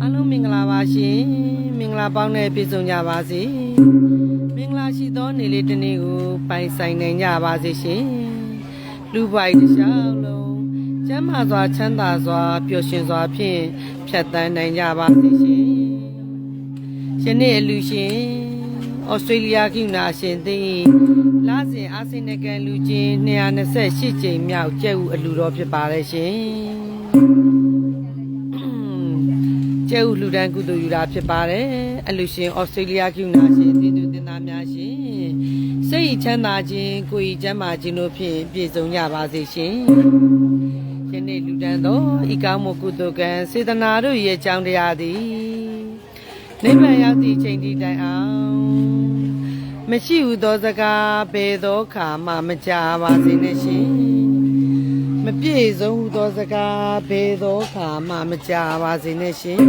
အားလုံးမင်္ဂလာပါရှင်မင်္ဂလာပေါင်းနဲ့ပြည့်စုံကြပါစေမင်္ဂလာရှိသောနေ့လေးတစ်နေ့ကိုပိုင်ဆိုင်နိုင်ကြပါစေရှင်လူပိုင်တစ်လျှောက်လုံးကျမ်းမာစွာချမ်းသာစွာပျော်ရွှင်စွာဖြင့်ဖြတ်သန်းနိုင်ကြပါစေရှင်ယနေ့အလူရှင်ဩစတြေးလျကယူနာရှင်သိလာစဉ်အာဆင်နကန်လူချင်း228ကြိမ်မြောက်ကျဲဥအလူတော်ဖြစ်ပါတယ်ရှင် ကျဲဥလှူဒန်းကုသိုလ်ယူတာဖြစ်ပါတယ်အလူရှင်ဩစတြေးလျကယူနာရှင်တင်သူတင်သားများရှင်စိတ်ချမ်းသာခြင်းကိုယ်ဤကျမ်းမာခြင်းတို့ဖြင့်ပြည့်စုံကြပါစေရှင်ယနေ့လူဒန်းသောဤကောင်းမှုကုသိုလ်ကံစေတနာတို့ရဲ့အကြောင်းတရားသည်နိဗ္ဗာန်ရောက်သည့်အချိန်ဒီတိုင်အောင်မရှိဟုသောစကားဘယ်သောခါမှမကြားပါစေနဲ့ရှင် မပြည့်စုံဟူသောစကားဘယ်သောခါမှမကြားပါစေနဲ့ရှင်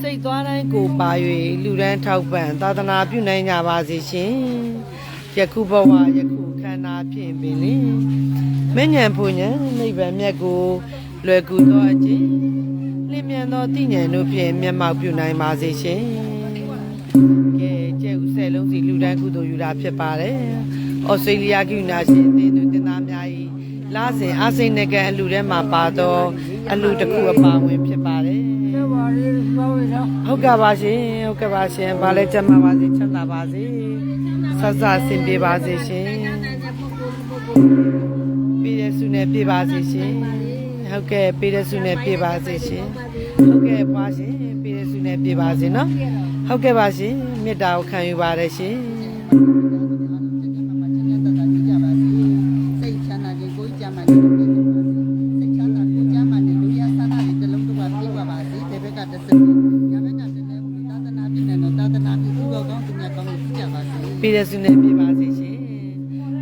စိတ်သွားတိုင်းကိုပါ၍လူရန်ထောက်ပံ့သာသနာပြုနိုင်ကြပါစေရှင်ယခုဘဝယခုခန္ဓာဖြင့်ပင်လင်မဉ္ဇဉ်ဖူဉ္ဇဉ်နိဗ္ဗာန်မြတ်ကိုလွယ်ကူသောအခြင်းလင်းမြန်သောသိဉာဏ်တို့ဖြင့်မျက်မှောက်ပြုနိုင်ပါစေရှင်ကဲကျဲဥဆယ်လုံးစီလူဒန်းကုသိုလ်ယူတာဖြစ်ပါတယ်ဩစတြေးလျကယူနာရှင်အသင်းသူတင်သားများ၏ လာစဉ်အစိမ့်နကန်အလူထဲမှာပါသောအလူတစ်ခုအပါဝင်ဖြစ်ပါတယ်ဟုတ်ကဲ့ပါရှင်ဟုတ်ကဲ့ပါရှင်ဗာလဲကျမ်းပါပါစေချမ်းသာပါစေဆက်ဆက်ဆင်ပြေပါစေရှင်ပြည်ရစုနဲ့ပြေပါစေရှင်ဟုတ်ကဲ့ပြည်ရစုနဲ့ပြေပါစေရှင်ဟုတ်ကဲ့ပွားရှင်ပြည်ရစုနဲ့ပြေပါစေနော်ဟုတ်ကဲ့ပါရှင်မေတ္တာကိုခံယူပါတယ်ရှင် ပါးပြေပါပါစေဒီဘက်ကတစ်စက်ညာဘက်ကတစ်လည်းသာသနာပြုနေတော့သာသနာပြုသူတော်ကောင်းသူများကောင်းကိုကြပါစေပြည်ရစုနဲ့ပြေပါစေရှင်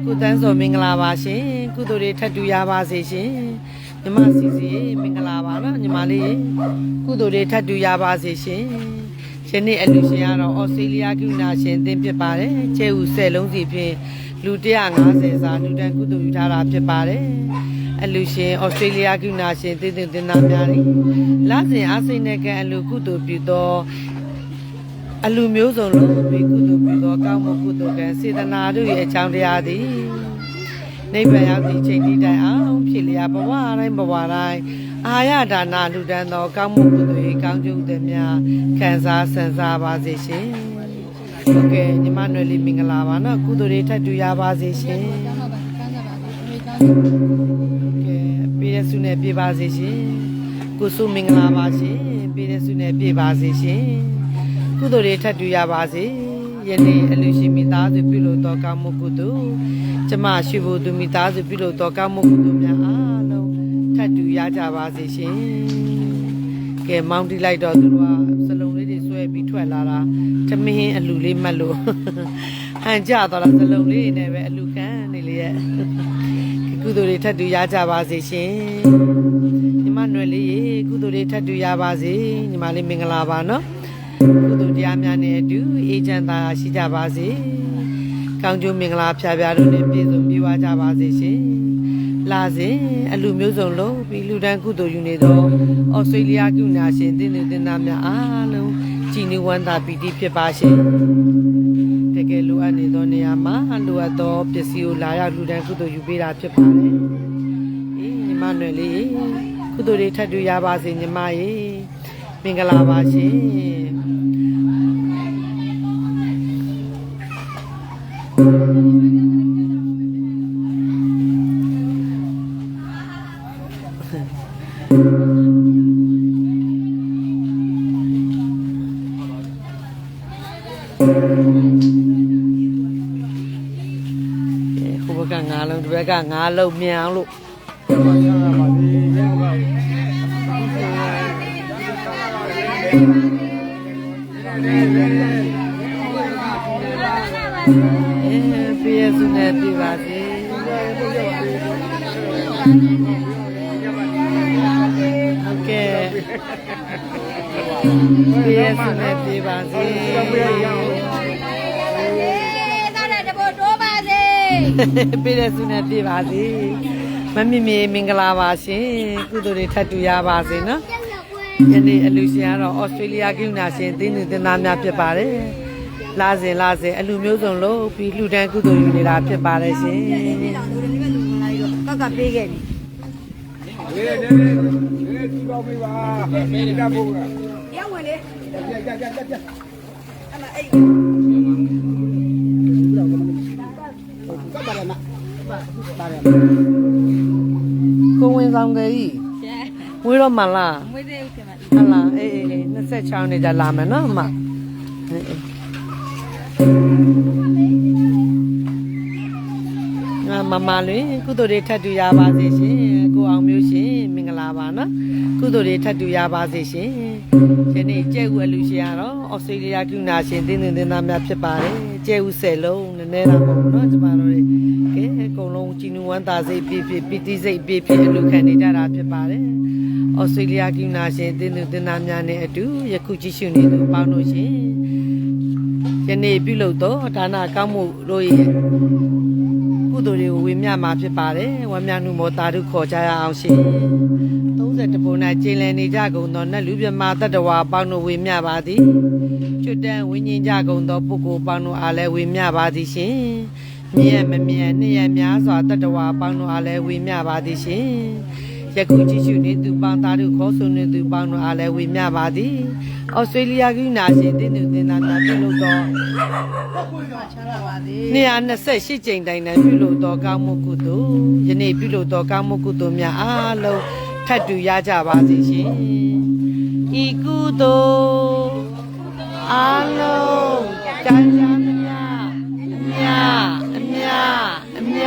ကုသန်းစောမင်္ဂလာပါရှင်ကုသိုလ်တွေထပ်တူရပါစေရှင်ညီမစီစီမင်္ဂလာပါနော်ညီမလေးကုသိုလ်တွေထပ်တူရပါစေရှင်ယနေ့အလူရှင်ကတော့ဩစတြေးလျကယူနာရှင်အသင်းဖြစ်ပါတယ်ကျဲဥဆယ်လုံးစီဖြင့် လူ150စာလူတန်းကုသိုလ်ယူထားတာဖြစ်ပါတယ်အလူရှင်ဩစတြေးလျကယူနာရှင်တည်တည်တင်သားများနေလစဉ်အားစိတ်နဲ့ကအလူကုသိုလ်ပြုသောအလူမျိုးစုံလုံးပြီးကုသိုလ်ပြုသောကောင်းမှုကုသိုလ်ကံစေတနာတို့ရဲ့အကြောင်းတရားသည်နိဗ္ဗာန်ရောက်သည့်ချိန်ဒီတိုင်အောင်ဖြစ်လျာဘဝတိုင်းဘဝတိုင်းအာရဒါနာလူတန်းသောကောင်းမှုကုသိုလ်၏ကောင်းကျိုးသည်များခံစားဆန်စားပါစေရှင် ဟုတ်ကဲ့ညီမနွယ်လေးမင်္ဂလာပါနော်ကုသိုလ်တွေထပ်တူရပါစေရှင်ကျမ်းပါပါကျမ်းသာပါစေအမေကောင်းကဲပြည့်ရစုနဲ့ပြည့်ပါစေရှင်ကိုစုမင်္ဂလာပါရှင်ပြည့်ရစုနဲ့ပြည့်ပါစေရှင်ကုသိုလ်တွေထပ်တူရပါစေယနေ့အလူရှင်မိသားစုပြုလို့တော်ကောင်းမှုကုသိုလ်ကျမရှိဖို့သူမိသားစုပြုလို့တော်ကောင်းမှုကုသိုလ်များအားလုံးထပ်တူရကြပါစေရှင်ကဲမောင်းတိလိုက်တော့သူတို့ကစလုံး လေးတွေဆွဲပြီးထွက်လာတာသမင်းအလူလေးမှတ်လို့ဟန်ကြသွားတာစလုံးလေးတွေနဲ့ပဲအလူခံနေလေရဲ့ကုသိုလ်တွေထပ်တူရကြပါစေရှင်ညီမနွယ်လေးရေကုသိုလ်တွေထပ်တူရပါစေညီမလေးမင်္ဂလာပါနော်ကုသိုလ်တရားများနဲ့အတူအေးချမ်းသာရှိကြပါစေကောင်းကျိုးမင်္ဂလာဖျားဖျားတို့နဲ့ပြည့်စုံပြည့်ဝကြပါစေရှင်လာစဉ်အလူမျိုးစုံလုံးပြီးလူတန်းကုသိုလ်ယူနေသောဩစတြေးလျကုနာရှင်တင်းသူတင်းသားများအားလုံး ကြည်နူးဝမ်းသာပီတိဖြစ်ပါရှင်တကယ်လိုအပ်နေသောနေရာမှာလိုအပ်သောပစ္စည်းကိုလာရောက်လူတန်းကုသိုလ်ယူပေးတာဖြစ်ပါတယ်။အေးညီမနွယ်လေးကုသိုလ်တွေထပ်တူရပါစေညီမရေမင်္ဂလာပါရှင်။ကဲ ဟိုဘက်ကငါးလုံးဒီဘက်ကငါးလုံးမြန်အောင်လို့အဲပြည့်စုံနေပြပါစေဟုတ်ကဲ့ပြည့်စုံနေပြပါစေ သားတဲ့တဘောတိုးပါစေ ပြည့်စုံနေပြပါစေမမီမီမင်္ဂလာပါရှင်ကုသိုလ်တွေထပ်တူရပါစေနော်ယနေ့အလူရှင်ကတော့ဩစတြေးလျကရုဏာရှင်သင်းသူတင်သားများဖြစ်ပါတယ်လာစဉ်လာစဉ်အလူမျိုးစုံလို့ပြီးလှူဒန်းကုသိုလ်ယူနေတာဖြစ်ပါတယ်ရှင်နေ့တောင်တို့လည်းမလူမလာတော့ကောက်ကပေးခဲ့ပြီနေနေနေနေကြည့်ပါဦးပါမေးတာပို့ကရောက်ဝင်လေကြကြကြကြကြအမအဲ့ ကပ်ပါရမပါရမကိုဝင်ဆောင်ကြီးကျဲဝေးတော့မလားမွေးသေးဦးခင်ဗျဟလာအေးအေးအေး26နှစ်ကြလာမယ်နော်အမအေးအေးငါ မမလွင်ကုသိုလ်တွေထပ်တူရပါစေရှင်ကိုအောင်မျိုးရှင်မင်္ဂလာပါနော်ကုသိုလ်တွေထပ်တူရပါစေရှင်ယနေ့ကျဲဥအလူရှင်ကတော့ဩစတြေးလျကရုဏာရှင်တင်းတင်းတင်းသားများဖြစ်ပါတယ်ကျဲဥဆယ်လုံးနည်းနည်းတော့မဟုတ်ဘူးနော်ကျမတို့တွေကဲအကုန်လုံးကြည်နူဝမ်းသာစိတ်ပြည့်ပြည့်ပီတိစိတ်ပြည့်ပြည့်အလူခံနေကြတာဖြစ်ပါတယ်ဩစတြေးလျကရုဏာရှင်တင်းတင်းတင်းသားများနဲ့အတူယခုကြည့်ရှုနေသူပေါင်းတို့ရှင်ယနေ့ပြုလုပ်သောဒါနကောင်းမှုတို့ရဲ့ကု သိုလ်တွေကိုဝေမျှမှာဖြစ်ပါတယ်ဝမ်းမြနှုမောတာဓုခေါ်ကြရအောင်ရှင်30ပုံ၌ကျင်းလည်နေကြကုန်သောနတ်လူမြမတတ္တဝါပေါင်းတို့ဝေမျှပါသည်ကျွတ်တန်းဝိညာဉ်ကြကုန်သောပုဂ္ဂိုလ်ပေါင်းတို့အားလည်းဝေမျှပါသည်ရှင်မြည့်မမြတ်နှစ်ရက်များစွာတတ္တဝါပေါင်းတို့အားလည်းဝေမျှပါသည်ရှင် ယခုကြည့်ရှုနေသူပေါင်းသားတို့ခေါ်ဆိုနေသူပေါင်းတို့အားလည်းဝေမျှပါသည်ဩစတြေးလျကနာရှင်တင်းသူတင်သားများပြုလုပ်သော228ကြိမ်တိုင်တိုင်ပြုလုပ်သောကောင်းမှုကုသိုလ်ယနေ့ပြုလုပ်သောကောင်းမှုကုသိုလ်များအားလုံးထပ်တူရကြပါစေရှင်ဤကုသိုလ်အားလုံးကြံကြံသမျှအမြအမြအမြ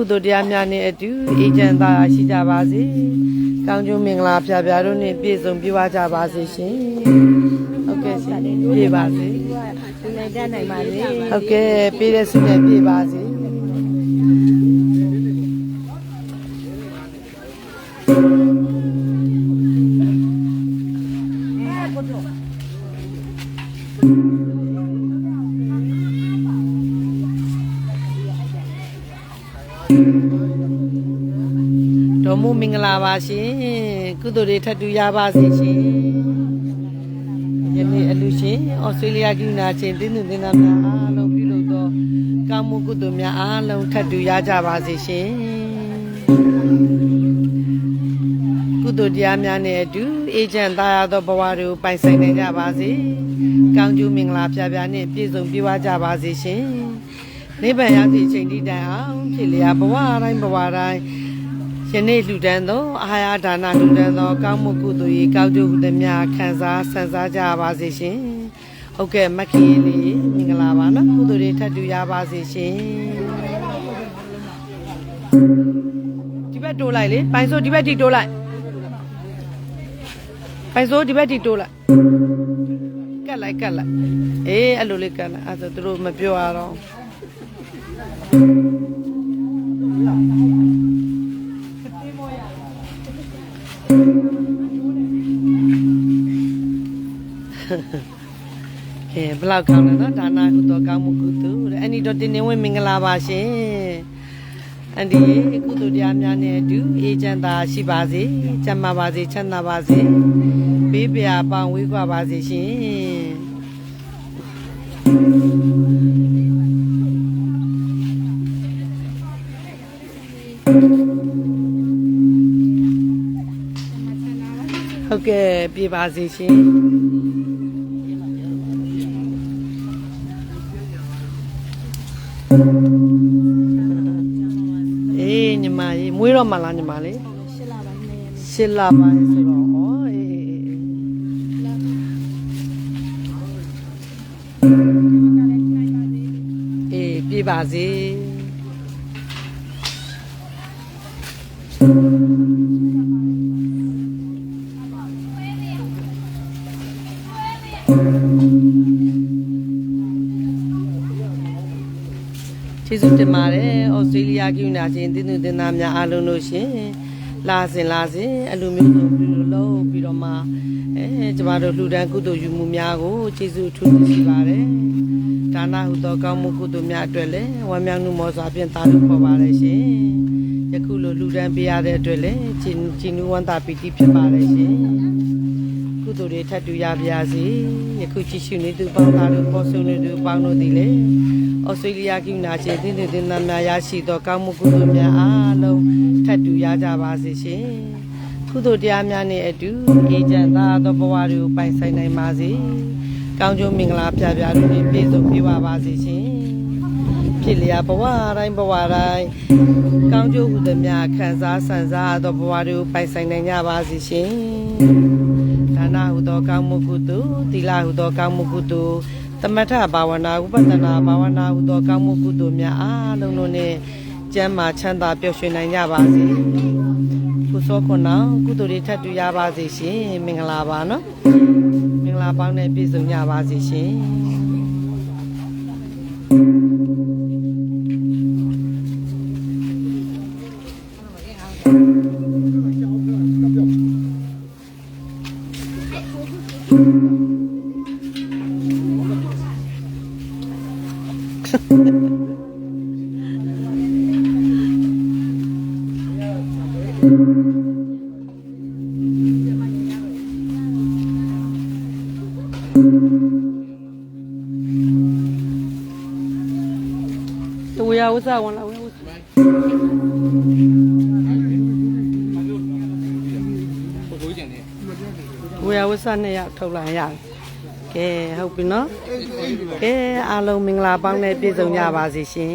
ကုသိုလ်တရားများနဲ့အတူအေးချမ်းသာရှိကြပါစေ။ကောင်းကျိုးမင်္ဂလာဖျားဖျားတို့နဲ့ပြည့်စုံပြည့်ဝကြပါစေရှင်။ဟုတ်ကဲ့ရှင်ပြည့်ပါစေသူလည်းတတ်နိုင်ပါလေ။ဟုတ်ကဲ့ပြည့်တဲ့ဆုနဲ့ပြည့်ပါစေ။ တော်မူမင်္ဂလာပါရှင်။ကုသိုလ်တွေထပ်တူရပါစေရှင်။ယနေ့အလူရှင်ဩစတြေးလျကနာချင်းတင်းသူတင်းသားများအားလုံးပြုလုပ်သောကောင်းမှုကုသိုလ်များအားလုံးထပ်တူရကြပါစေရှင်။ကုသိုလ်တရားများနဲ့အတူအေဂျင့်သားရသောဘဝတွေကိုပိုင်ဆိုင်နိုင်ကြပါစေ။ကောင်းကျိုးမင်္ဂလာပြပြနဲ့ပြည့်စုံပြည့်ဝကြပါစေရှင်။နိဗ္ဗာန်ရောက်သည့်အချိန်တည်းတိုင်အောင်ဖြစ်လျာဘဝတိုင်းဘဝတိုင်း ယနေ့လှူဒန်းသောအာဟာရဒါနလှူဒန်းသောကောင်းမှုကုသိုလ်ရေးကောင်းကျိုးဟုသည်များခံစားဆန်စားကြပါစေရှင်။ဟုတ်ကဲ့မခင်လေးမင်္ဂလာပါနော်ကုသိုလ်တွေထပ်တူရပါစေရှင်။ဒီဘက်တိုးလိုက်လေပိုင်စိုးဒီဘက်ထိတိုးလိုက်ပိုင်စိုးဒီဘက်ထိတိုးလိုက်ကတ်လိုက်ကတ်လိုက်အေးအဲ့လိုလေးကတ်လိုက်အဲ့ဒါဆိုသူတို့မပြောရတော့ ကဲဘလောက်ကောင်းလဲနော်ဒါနာကုသိုလ်ကောင်းမှုကုသိုလ်တဲ့အန်ဒီတော့တင်းနေဝင်မင်္ဂလာပါရှင်အန်ဒီကုသိုလ်တရားများနဲ့အတူအေးချမ်းသာရှိပါစေကျမ်းမာပါစေချမ်းသာပါစေဘေးပရာပေါင်းဝေးကွာပါစေရှင်ဟုတ်ကဲ့ပြေပါစေရှင် အေးညီမကြီးမွေးတော့မှလားညီမလေးရှစ်လပိုင်းနဲ့ရှစ်လပိုင်းဆိုတော့ဩအေးအေးအေးအေးပြေးပါပါစေ ကယူနာရှင်တင်းသူတင်သားများအားလုံးလို့ရှင်လာစဉ်လာစဉ်အလိုမျိုးစုံပြီးလို့လို့ပြီးတော့မှအဲကျမတို့လှူဒန်းကုသိုလ်ယူမှုများကိုကျေးဇူးအထူးတင်ရှိပါတယ်ဒါနဟုသောကောင်းမှုကုသိုလ်များအတွက်လည်းဝမ်းမြောက်မှုမောစွာဖြင့်တာလို့ခေါ်ပါတယ်ရှင်ယခုလိုလှူဒန်းပေးရတဲ့အတွက်လည်းဂျင်းဂျင်းနူဝန္တာပီတိဖြစ်ပါတယ်ရှင် ကုသိုလ်တွေထပ်တူရပါစေယခုကြည့်ရှုနေသူပေါင်းသားတို့ပေါ်ဆုံးနေသူပေါင်းတို့သည်လည်းဩစတြေးလျကိနာရှင်တင်းတင်းတင်းသားများရရှိသောကောင်းမှုကုသိုလ်များအားလုံးထပ်တူရကြပါစေရှင်ကုသိုလ်တရားများနှင့်အတူအေးချမ်းသာသောဘဝတွေကိုပိုင်ဆိုင်နိုင်ပါစေကောင်းကျိုးမင်္ဂလာပြပြတို့ဖြင့်ပြည့်စုံပြည့်ဝပါစေရှင်ဖြစ်လျာဘဝတိုင်းဘဝတိုင်းကောင်းကျိုးဟုသည်များခံစားဆန်စားသောဘဝတွေကိုပိုင်ဆိုင်နိုင်ကြပါစေရှင်ဒါ နဟုသောကောင်းမှုကုသိုလ်သီလဟုသောကောင်းမှုကုသိုလ်သမထဘာဝနာဥပဒနာဘာဝနာဟုသောကောင်းမှုကုသိုလ်များအားလုံးတို့နှင့်ကျမ်းမာချမ်းသာပျော်ရွှင်နိုင်ကြပါစေကုသိုလ်ခွန်အောင်ကုသိုလ်တွေထပ်တူရပါစေရှင်မင်္ဂလာပါနော်မင်္ဂလာပေါင်းနဲ့ပြည့်စုံကြပါစေရှင်ဝေ ယဝဆဝင်လာဝေ ဝေယဝဆနဲ့ရောက်ထုတ်လာရတယ်ကဲဟုတ်ပြီနော်ကဲအားလုံးမင်္ဂလာပေါင်းနဲ့ပြည့်စုံကြပါစေရှင်